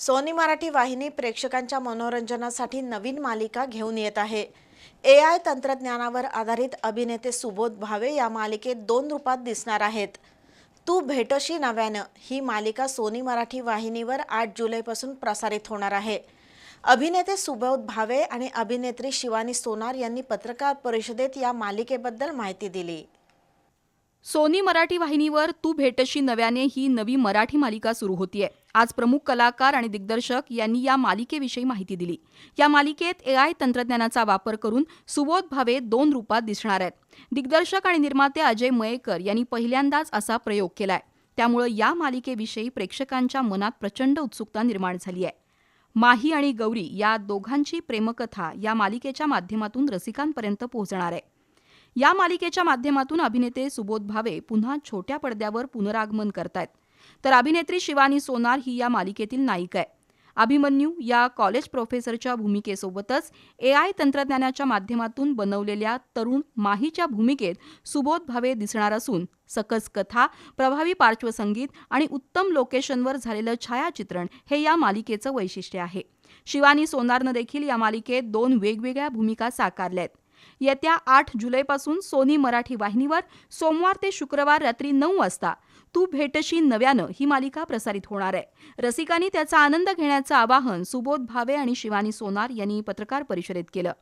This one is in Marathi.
सोनी मराठी वाहिनी प्रेक्षकांच्या मनोरंजनासाठी नवीन मालिका घेऊन येत आहे. ए आय तंत्रज्ञानावर आधारित अभिनेते सुबोध भावे या मालिकेत दोन रूपात दिसणार आहेत. तू भेटशी नव्यानं ही मालिका सोनी मराठी वाहिनीवर आठ जुलैपासून प्रसारित होणार आहे. अभिनेते सुबोध भावे आणि अभिनेत्री शिवानी सोनार यांनी पत्रकार परिषदेत या मालिकेबद्दल माहिती दिली. सोनी मराठी वाहिनीवर तू भेटशी नव्याने ही नवी मराठी मालिका सुरू होतीये. आज प्रमुख कलाकार आणि दिग्दर्शक यांनी या मालिकेविषयी माहिती दिली. या मालिकेत ए आय तंत्रज्ञानाचा वापर करून सुबोध भावे दोन रूपात दिसणार आहेत. दिग्दर्शक आणि निर्माते अजय मयेकर यांनी पहिल्यांदाच असा प्रयोग केलाय. त्यामुळे या मालिकेविषयी प्रेक्षकांच्या मनात प्रचंड उत्सुकता निर्माण झाली आहे. माही आणि गौरी या दोघांची प्रेमकथा या मालिकेच्या माध्यमातून रसिकांपर्यंत पोहोचणार आहे. या मालिकेच्या माध्यमातून अभिनेते सुबोध भावे पुन्हा छोट्या पडद्यावर पुनरागमन करतायत. तर अभिनेत्री शिवानी सोनार ही या मालिकेतील नायिका आहे. अभिमन्यू या कॉलेज प्रोफेसरच्या भूमिकेसोबतच ए आय तंत्रज्ञानाच्या माध्यमातून बनवलेल्या तरुण माहीच्या भूमिकेत सुबोध भावे दिसणार असून सकस कथा प्रभावी पार्श्वसंगीत आणि उत्तम लोकेशनवर झालेलं छायाचित्रण हे या मालिकेचं वैशिष्ट्य आहे. शिवानी सोनारनं देखील या मालिकेत दोन वेगवेगळ्या भूमिका साकारल्या आहेत येत्या आठ जुलैपासून सोनी मराठी वाहिनीवर सोमवार ते शुक्रवार रात्री नऊ वाजता तू भेटशी नव्यानं ही मालिका प्रसारित होणार आहे. रसिकांनी त्याचा आनंद घेण्याचं आवाहन सुबोध भावे आणि शिवानी सोनार यांनी पत्रकार परिषदेत केलं.